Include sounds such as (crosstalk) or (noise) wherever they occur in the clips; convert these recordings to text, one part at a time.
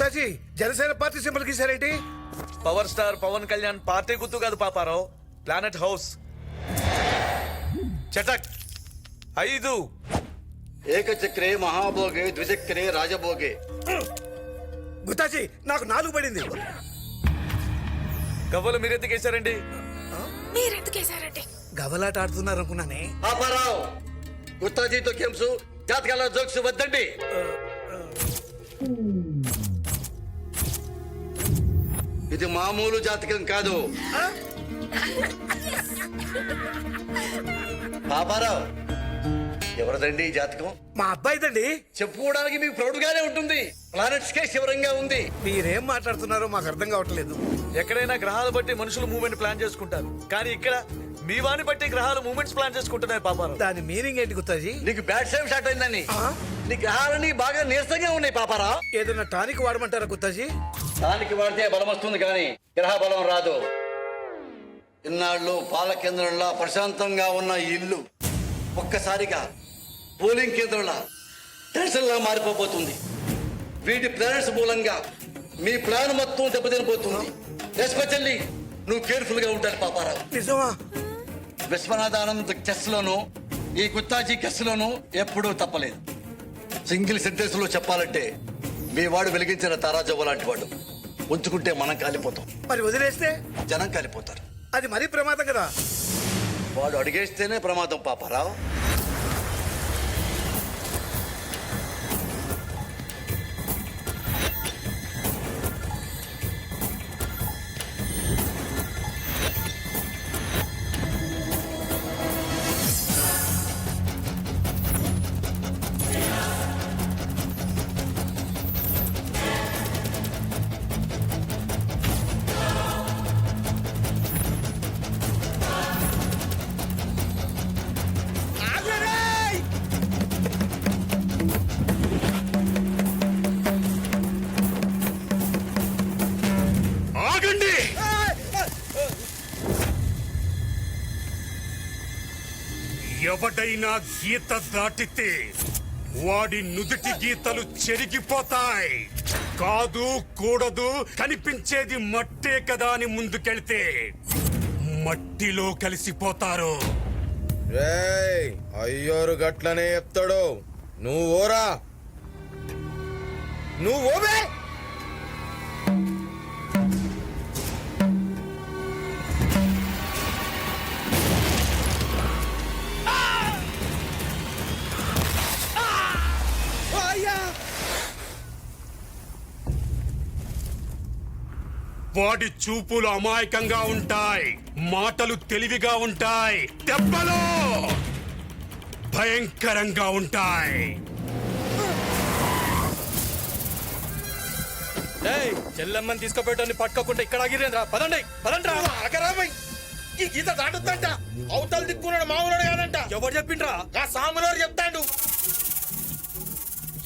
గుత్తాజీ Janasena party symbol గీసారేంటి power star Pawan Kalyan party గుర్తు కాదు Paparao. Planet house చటక్. ఐదు. ఏకచక్రే మహాభోగే ద్విచక్రే రాజభోగే. గుత్తాజీ నాకు నాలుగు పడింది. గవ్వలు మీరెందుకు వేశారండి? మీరెందుకేశారండి? గవలాట ఆడుతున్నారు అనుకున్నానే పాపారావు గుత్తాజీతో గేమ్స్ జాతకాల జోక్స్ వద్దండి. ఇది మామూలు జాతకం కాదు. పాపారావు ఎవరిదండి ఈ జాతకం? మా అబ్బాయిదండి. చెప్పుకోవడానికి మీకు ప్రౌడ్గానే ఉంటుంది. ప్లానెట్స్ కే శివరంగా ఉంది. మీరేం మాట్లాడుతున్నారో మాకు అర్థం కావట్లేదు. ఎక్కడైనా గ్రహాలు బట్టి మనుషులు మూవ్మెంట్ ప్లాన్ చేసుకుంటారు. కానీ ఇక్కడ మీ వాని బట్టి గ్రహాలు మూవ్మెంట్స్ ప్లాన్ చేసుకుంటున్నాయి పాపారావు. దాని మీనింగ్ ఏంటి గుత్తాజీ? నీకు బ్యాడ్ టైం స్టార్ట్ అయిందని? నీ గ్రహాలన్నీ బాగా నీరసంగా ఉన్నాయి పాపారావు. ఏదైనా టానిక్ వాడమంటారా గుత్తాజీ? దానికి వాడితే బలం వస్తుంది కానీ గ్రహ బలం రాదు. ఇన్నాళ్ళు పాల కేంద్రంలా ప్రశాంతంగా ఉన్న ఇల్లు ఒక్కసారిగా పోలింగ్ కేంద్రంలా టెన్షన్లా మారిపోబోతుంది. వీటి ప్లానెట్స్ మూలంగా మీ ప్లాన్ మొత్తం దెబ్బతినిపోతుంది. ఎస్పెషల్లీ నువ్వు కేర్ఫుల్గా ఉంటాను పాపారావు. నిజమా? విశ్వనాథానంద్ చెస్ లోను ఈ గుత్తాజీ చెస్ లోను ఎప్పుడూ తప్పలేదు. సింగిల్ సెంటెన్స్లో చెప్పాలంటే మీ వాడు వెలిగించిన తారాజవ్వ లాంటి వాడు. ఉంచుకుంటే మనం కాలిపోతాం. మరి వదిలేస్తే? జనం కాలిపోతారు. అది మరీ ప్రమాదం కదా. వాడు అడిగేస్తేనే ప్రమాదం పాపారావు. ఎవడైనా గీత దాటితే వాడి నుదుటి గీతలు చెరిగిపోతాయి. కాదు కూడదు కనిపించేది మట్టే కదా అని ముందుకెళ్తే మట్టిలో కలిసిపోతారు. రేయ్ అయ్యోరు గట్లనే చెప్తాడు నువ్వు ఓరా నువ్వు ఓవే వాడి చూపులు అమాయకంగా ఉంటాయి. మాటలు తెలివిగా ఉంటాయి. దెబ్బలు భయంకరంగా ఉంటాయి. చెల్లెమ్మని తీసుకుపోయేటోని పట్టుకోకుండా ఇక్కడ ఆగిరేంద్రా పదండి పదండి ఈ గీత దాటుద్దంట. అవతల దిక్కున్నాడు మామూలుడు కాదంట. ఎవరు చెప్పిండ్రా? ఆ సాములోడు చెప్తాడు.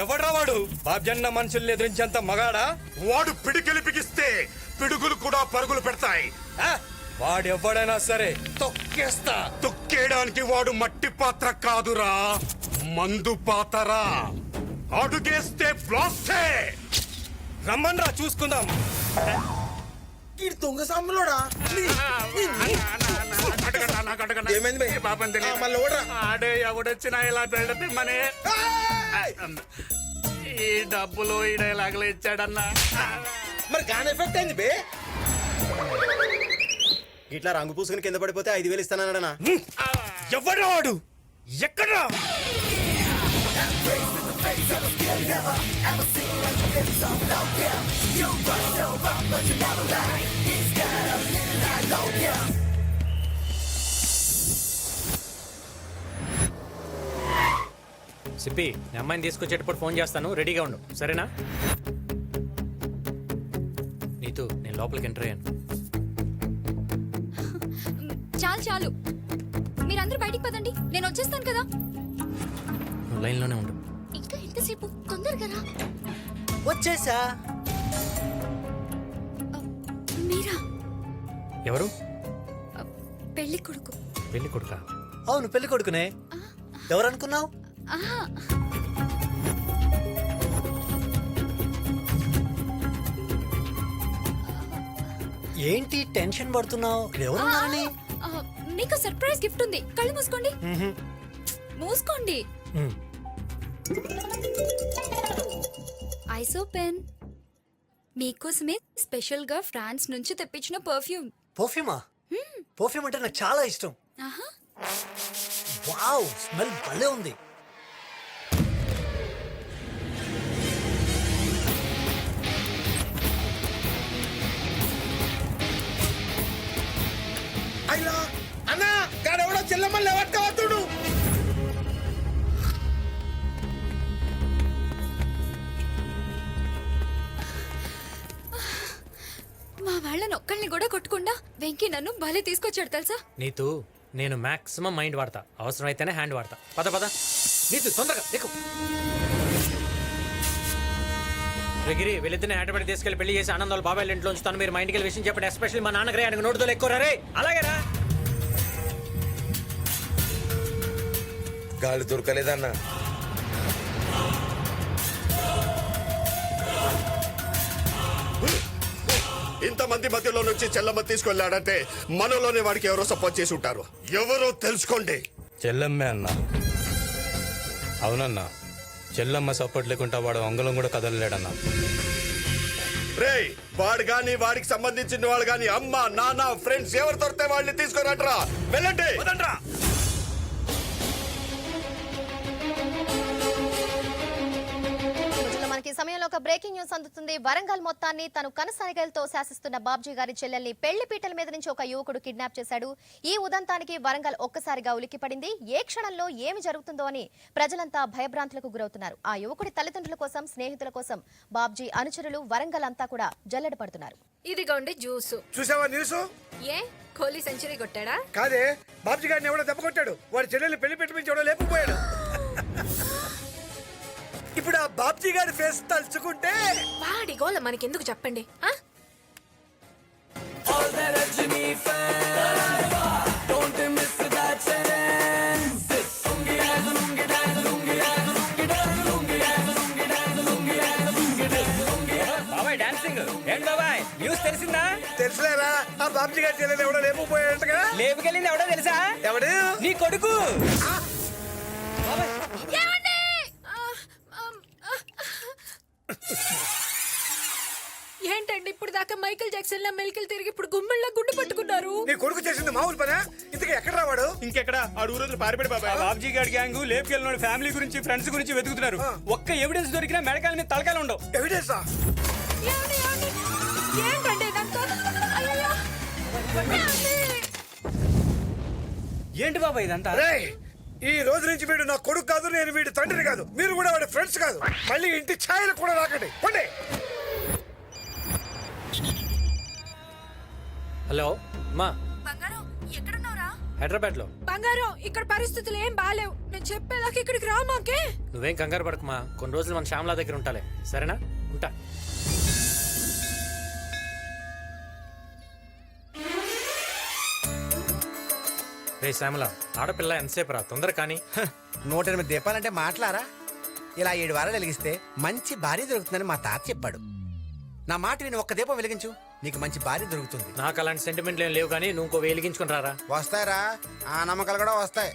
ఎవడ్రా వాడు? బాబ్జన్న మనుషుల్ని ఎదిరించేంత మగాడా? వాడు పిడికిలి బిగిస్తే పిడుగులు కూడా పరుగులు పెడతాయి. ఆ? వాడు ఎవడైనా సరే తొక్కేస్తా. తొక్కేయడానికి వాడు మట్టి పాత్ర కాదురా. మందు పాతరా అడుగేస్తే బ్లాస్టే. రమ్మన్రా చూసుకుందాం. ఈ దొంగ ఏమైంది మళ్ళీ ఓడరా? ఆడే ఎవడొచ్చినా ఇలా బిల్డప్ ఇమ్మనే ఈ డబ్బులు ఈ డైలాగులు ఇచ్చాడన్నా. మరి గాన్ ఎఫెక్ట్ అయింది బే? ఇట్లా రంగు పూసుకుని కింద పడిపోతే ఐదు వేలు ఇస్తానన్నా ఎవడ్రా వాడు? ఎక్కడ్రా? సిప్పి మీ అమ్మాయిని తీసుకొచ్చేటప్పుడు ఫోన్ చేస్తాను. రెడీగా ఉండు. సరేనా? లోపలికి ఎంటర్ అయ్యాను. చాలు చాలు. మీరందరూ బయటికి పదండి. నేను వచ్చేస్తాను కదా. నువ్వు లైన్లోనే ఉండు. ఇంకా ఎంతసేపు? తొందరగా రా. వచ్చేసా. మీరా? ఎవరు? పెళ్ళి కొడుకు. పెళ్ళి కొడుకా? అవును పెళ్ళి కొడుకునే. ఎవరనుకున్నావు? ఆహా. ఏంటి టెన్షన్ పడుతున్నావు? ఆ, నీకు సర్ప్రైజ్ గిఫ్ట్ ఉంది. కళ్ళు మూసుకోండి. మూసుకోండి. ఐసో పెన్. మీకోసమే స్పెషల్గా ఫ్రాన్స్ నుంచి తెప్పించిన పర్ఫ్యూమ్. పర్ఫ్యూమా? పర్ఫ్యూమ్ అంటే నాకు చాలా ఇష్టం. ఆహా. వావ్ స్మెల్ భలే ఉంది. అయ్యా అన్నా గాడెవడో చెల్లమ్మల్ని ఎవట్టుకోవద్దుడు మా వాళ్ళని ఒక్కళ్ళని కూడా కొట్టకుండా వెంకీ నన్ను భలే తీసుకొచ్చాడు తెలుసా? నీతు నేను మాక్సిమం మైండ్ వాడతా. అవసరమైతేనే హ్యాండ్ వాడతా. పద పద. నీతు తొందరగా ఎక్కు. గిరి వీళ్ళిద్దరిని హైదరాబాద్ తీసుకెళ్ళి పెళ్ళి చేసి ఆనందాలు బాబాయ్ ఇంట్లో ఉంచుతాను మీరు మా ఇంటికి వెళ్ళి విషయం చెప్పండి. ఎస్పెషల్లీ మా నాన్నగారే ఆయనకు నోటుతో ఎక్కువ రే అలాగేరా గాలి దొరకలేదన్నా. ఇంతమంది మధ్యలో నుంచి చెల్లమ్మ తీసుకెళ్ళాడంటే మనలోనే వాడికి ఎవరో సపోర్ట్ చేసి ఉంటారు. ఎవరో తెలుసుకోండి. చెల్లమ్మే అన్న. అవునన్నా. చెల్లమ్మ సపోర్ట్ లేకుండా వాడు అంగళం కూడా కదలలేడన్నా. రేయ్ వాడు గాని వాడికి సంబంధించిన వాళ్ళు గాని అమ్మ నాన్న ఫ్రెండ్స్ ఎవరు దొరికితే వాళ్ళని తీసుకురంట్రా వెళ్ళండి. మనకి సమయంలో ఒక బ్రేకింగ్ న్యూస్ అందుతుంది. వరంగల్ మొత్తాన్ని తను కనసాగలతో శాసిస్తున్న బాబ్జీ గారి చెల్లెల్ని పెళ్ళి పీటల మీద నుంచి ఒక యువకుడు కిడ్నాప్ చేశాడు. ఈ ఉదంతానికి వరంగల్ ఒక్కసారిగా ఉలిక్కిపడింది ఏ క్షణంలో ఏమి జరుగుతుందో అని ప్రజలంతా భయభ్రాంతులకు గురవుతున్నారు. ఆ యువకుడి తల్లిదండ్రుల కోసం స్నేహితుల కోసం బాబ్జీ అనుచరులు వరంగల్ అంతా కూడా జల్లెడ పడుతున్నారు. ఇదిగోండి జ్యూసు. చూసావా న్యూస్? ఏ? కోహ్లీ సెంచరీ కొట్టాడా? కాదే బాబ్జీ గారిని ఎవడో దెబ్బ కొట్టాడు. వాడి చెల్లెల్ని పెళ్ళి పెట్టి ఎవడో ఇప్పుడు ఆ బాబ్జీ గారి ఫేస్ తలుచుకుంటే? వాడి గోల మనకెందుకు చెప్పండి ఆ? బాబాయ్ డాన్సింగ్ ఏంటి బాబాయ్ న్యూస్ తెలిసిందా? తెలుసులేరా ఆ బాబ్జీ గారి చెల్లెలు ఎవడో లేపుకెళ్ళింది ఎవడో తెలుసా? ఎవడు? నీ కొడుకు. ఏమండి? ఏంటండి ఇప్పుడు దాకా మైకేల్ జాక్సన్ లా మెలికలు తిరిగి ఇప్పుడు గుమ్మిళ్ళ గుండు పట్టుకున్నారు. నీ కొడుకు చేసింది మామూలు పనా ఇంతకు ఎక్కడ రావాడు ఇంకెక్కడ? ఆడు ఊరు పారిపడి బాబాయ్. బాబ్జీ గారి గ్యాంగ్ లేపుకెళ్ళిన ఫ్యామిలీ గురించి ఫ్రెండ్స్ గురించి వెతుకుతున్నారు. ఒక్క ఎవిడెన్స్ దొరికినా మెడకాల మీద తలకాయలు ఉండవు. ఎవిడెన్సా? ఏంటండి ఇదంతా? అయ్యయ్యో. ఏంటి బాబాయ్ ఇదంతా? ఈ రోజు నుంచి వీడు నా కొడుకు కాదు నేను వీడి తండ్రిని కాదు. మీరు కూడా వాడి ఫ్రెండ్స్ కాదు. మళ్ళీ ఇంటి ఛాయలు కూడా రాకండి. పండి. హలో మా బంగారం ఎక్కడున్నావురా? హైదరాబాద్లో బంగారం ఇక్కడ పరిస్థితులు ఏం బాలేవు. నేను చెప్పేదాకా ఇక్కడికి రా మాకే. నువ్వేం కంగారు పడకుమా. కొన్ని రోజులు మన శ్యామలా దగ్గర ఉంటాలే. సరేనా? ఉంటా. రే శ్యామల ఆడపిల్ల ఎంతసేపు రా? తొందర కానీ. నూట ఎనిమిది దీపాలంటే మాట్లారా? ఇలా ఏడు వారాలు వెలిగిస్తే మంచి భార్య దొరుకుతుందని మా తాత చెప్పాడు. నా మాట విని ఒక్క దీపం వెలిగించు. నీకు మంచి భార్య దొరుకుతుంది. నాకు అలాంటి సెంటిమెంట్లు ఏం లేవు కానీ నువ్వు ఇంకో వెలిగించుకుని రారా? వస్తాయరా. ఆ నమ్మకాలు కూడా వస్తాయి.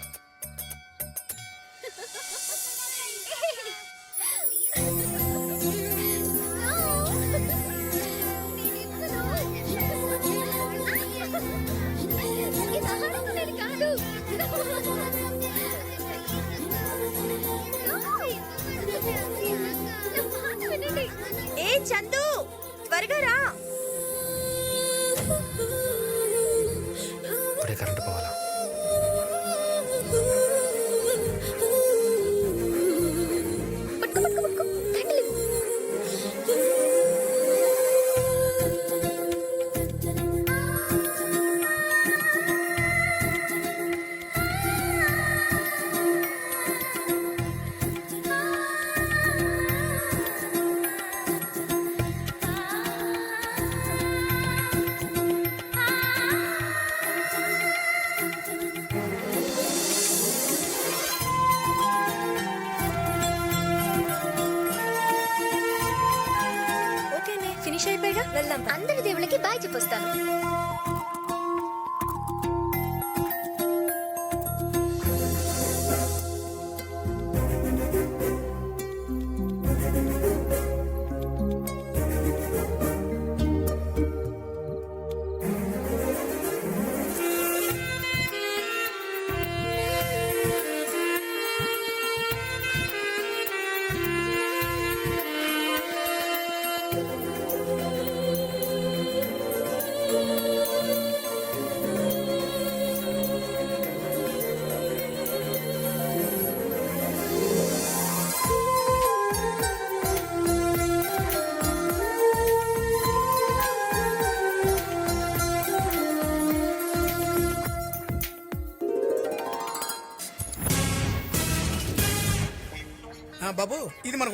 ఫినిష్ అయిపోయాగా వెళ్దాం అందరి దేవుళ్ళకి బాయ్ చెప్పొస్తాను.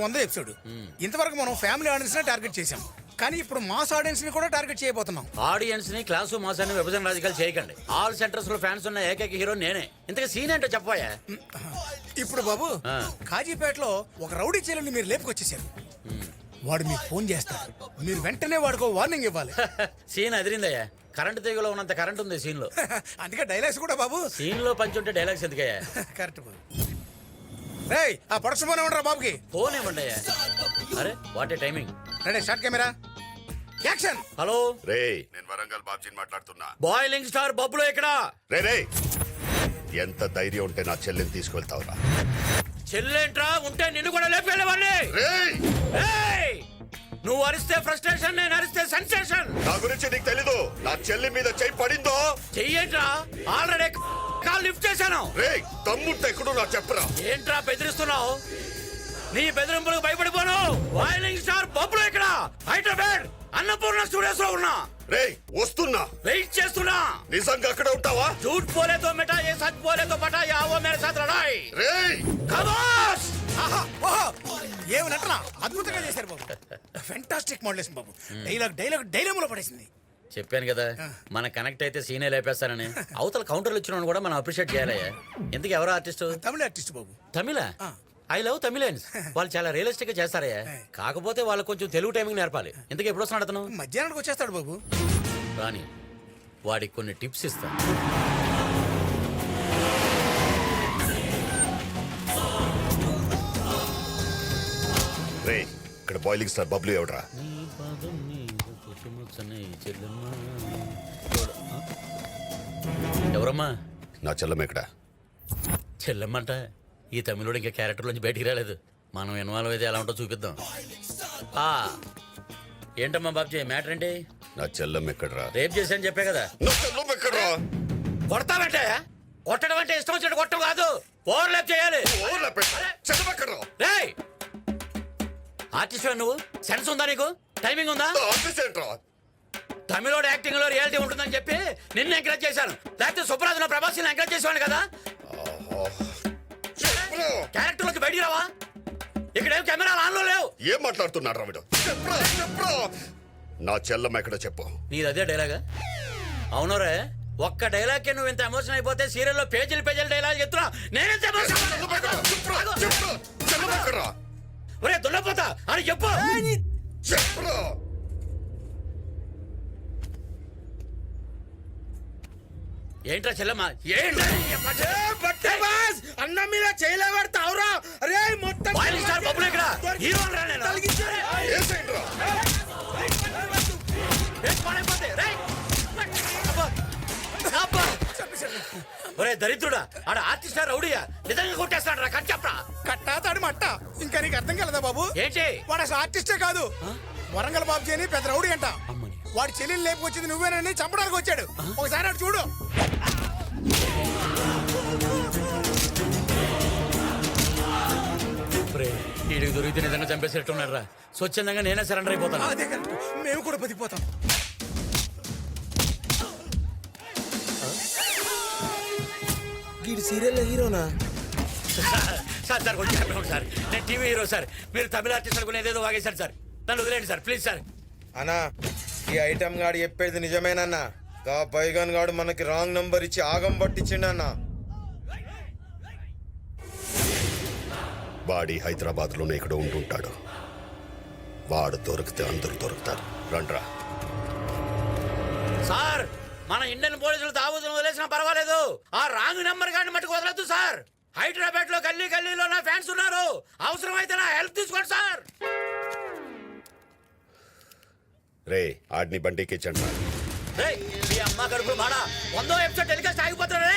వంద ఎపిసోడ్. ఇంతవరకు మనం ఫ్యామిలీ ఆడియన్స్ టార్గెట్ చేసాం కానీ ఇప్పుడు మాస్ ఆడియన్స్ని కూడా టార్గెట్ చేయబోతున్నాం. ఆడియన్స్ని క్లాసు మాసాన్ని విభజన రాజకీయాలు చేయకండి. ఆల్ సెంటర్స్లో ఫ్యాన్స్ ఉన్న ఏకైక హీరో నేనే. ఇంతగా సీన్ ఏంటో చెప్పాయా ఇప్పుడు బాబు. కాజీపేటలో ఒక రౌడీ చీలని మీరు లేపుకొచ్చేసారు. వాడు మీకు ఫోన్ చేస్తాడు. మీరు వెంటనే వాడికి వార్నింగ్ ఇవ్వాలి. (laughs) సీన్ అదిరిందయ్యా. కరెంట్ తీగలో ఉన్నంత కరెంట్ ఉంది సీన్లో. (laughs) అందుకే డైలాగ్స్ కూడా బాబు. సీన్లో పంచి ఉంటే డైలాగ్స్ ఎందుకయ్యా? (laughs) కరెక్ట్ బాబు. రేయ్ ఆ ప్రొడక్షన్ ఫోన్ ఏమంటారా బాబుకి. ఫోన్ ఇవ్వండి అరే what a timing. Ready shot camera. Action! Hello. రే నేను వరంగల్ బాబ్జీని మాట్లాడుతున్నా. బాయిలింగ్ స్టార్ బబ్బులు ఇక్కడ. రే రే. ఎంత ధైర్యం ఉంటే నా చెల్లిని తీసుకెళ్తావురా. చెల్లెంట్రా ఉంటే నిన్ను కూడా లేపేవాడిని రేయ్. ఏయ్! నువ్వు అరిస్తే ఫ్రస్ట్రేషన్ నేను అరిస్తే సెన్సేషన్. నా గురించి నీకు తెలీదు. నా చెల్లి మీద చెయ్యి పడిందో? చెయ్యేంట్రా ఆల్రెడీ కాల్ లిఫ్ట్ చేశాను. రే తమ్ముడు ఎక్కడో నాకు చెప్పరా. ఏంట్రా బెదిరిస్తున్నావు? నీ బెదిరింపులకు భయపడిపోను. వాయిలింగ్ స్టార్ బొబ్బులు ఇక్కడ. హైదరాబాద్ అన్నపూర్ణ స్టూడియోస్లో ఉన్నా. రే వస్తున్నా. వెయిట్ చేస్తున్నా. నిజంగా అక్కడ ఉంటావా? జూట్ పోలేదో మిఠా ఏ సత్ పోలేదో పటా ఏ ఆవో మేర సాత్ లడాయ్. రే కమాస్ ఏమి అద్భుతంగా చేశారు బాబు. ఫెంటాస్టిక్ మోడలేసింది బాబు. డైలాగ్ డైలాగ్ డైలాగ్ పడేసింది. చెప్పాను కదా మన కనెక్ట్ అయితే సీనే లేపేస్తానని. అవతల కౌంటర్లు ఇచ్చిన కూడా మనం అప్రిషియేట్ చేయాలయ్యా. ఎందుకు ఎవరో ఆర్టిస్ట్ తమిళ ఆర్టిస్ట్ బాబు. తమిళ? ఐ లవ్ తమిళన్స్ వాళ్ళు చాలా రియలిస్టిక్గా చేస్తారయ్యా. కాకపోతే వాళ్ళకి కొంచెం తెలుగు టైమింగ్ నేర్పాలి. ఎందుకు ఎప్పుడు వస్తున్నాడు అతను? మధ్యాహ్నానికి వచ్చేస్తాడు బాబు. రాని వాడికి కొన్ని టిప్స్ ఇస్తాను రే ఇక్కడ బాయిలింగ్ స్టార్ బబ్లు ఎవడరా? చెల్లెమ్మ. ఎవరమ్మా? నా చెల్లం ఎక్కడ? చెల్లెమ్మంట. ఈ తమిళుడు ఇంకా క్యారెక్టర్ నుంచి బయటికి రాలేదు. మనం ఇన్వాల్వ్ అయితే ఎలా ఉంటో చూపిద్దాం. ఆ ఏంటమ్మా బాబ్జీ? మ్యాటర్ ఏంటి? నా చెల్లం ఎక్కడరా? రేప్ చేశాను చెప్పే కదా. నా చెల్లం ఎక్కడరా? కొడతావంటే? కొట్టడం అంటే ఇష్టం వచ్చినట్టు కొట్టడం కాదు. ఓవర్ ల్యాప్ చేయాలి ఎక్కడరా? రేయ్! ఆర్టిస్ట్ నువ్వు? సెన్స్ ఉందా నీకు? టైమింగ్ ఉందా? నా ఆఫీస్ ఏంట్రా తమిళోడు యాక్టింగ్లో రియాలిటీ ఉంటుందని చెప్పి నిన్ను ఎంకరేజ్ చేశాను. లేకపోతే సుప్రాజ్ ప్రభాస్ ఎంకరేజ్ చేసేవాడు కదా. క్యారెక్టర్లోకి బయటికి రావా? ఇక్కడేం కెమెరాలు ఆన్లో లేవు? ఏం మాట్లాడుతున్నాడు రా వీడు? నా చెల్లం ఎక్కడ చెప్పు. నీది అదే డైలాగా అవునరే ఒక్క డైలాగ్ నువ్వు ఇంత ఎమోషన్ అయిపోతే సీరియల్లో పేజీలు పేజీలు డైలాగ్ చెప్తున్నా. నేనెంత ఒరే దున్నపోతా. అని చెప్పు. చెప్పురా ఏంట్రా చెల్లమ్మ అన్న మీద చేయలేబడతావురా అరే మొత్తం ఇక్కడ ఒరే దరిద్రుడా ఆడ ఆర్టిస్ట్ రౌడీయా? నిజంగా కొట్టేస్తాడు రా కట్ చెప్పరా? కట్టా తాడు మట్ట. ఇంకా నీకు అర్థం కలదా బాబు? ఏంటి? వాడు అసలు ఆర్టిస్టే కాదు. వరంగల్ బాబుజీ అని పెద్ద రౌడీ అంట. వాడి చెల్లెలు లేపుకొచ్చింది నువ్వేనని చంపడానికి వచ్చాడు. ఒకసారి అటు చూడు. వీడికి దొరికితే నిజంగా చంపేసేట్టున్నాడు రా స్వచ్ఛందంగా నేనే సరెండర్ అయిపోతాను. అదే కరెక్ట్. మేము కూడా బతికిపోతాం. వీడి సీరియల్లో హీరోనా సార్ సార్ కొంచెం చెప్పండి సార్ నేను టీవీ హీరో సార్ మీరు తమిళ ఆర్టిస్ట్ అనుకుని ఏదేదో వాగేశారు సార్ నన్ను వదిలేండి సార్ ప్లీజ్ సార్ అన్నా ఈ ఐటమ్ గాడు చెప్పేది నిజమేనన్నా గా బైగన్ గాడు మనకి రాంగ్ నంబర్ ఇచ్చి ఆగం పట్టించిండన్నా వాడి హైదరాబాద్లోనే ఇక్కడ ఉంటుంటాడు వాడు దొరికితే అందరూ దొరుకుతారు. రండ్రా. సార్! మన ఇండియన్ పోలీసులు తాగుతున్న వదిలేసినా పర్వాలేదు. ఆ రాంగ్ నెంబర్ గాని మట్టుకు వదలొద్దు సార్. హైదరాబాద్లో గల్లీ గల్లీలో నా ఫ్యాన్స్ ఉన్నారు. అవసరమైతే నా హెల్ప్ తీసుకోండి సార్. రే ఆడిని బండికి ఇచ్చండి రేయ్, మీ అమ్మ కడుపు మాడ వందో ఎపిసోడ్ టెలికాస్ట్ ఆగిపోతున్నారే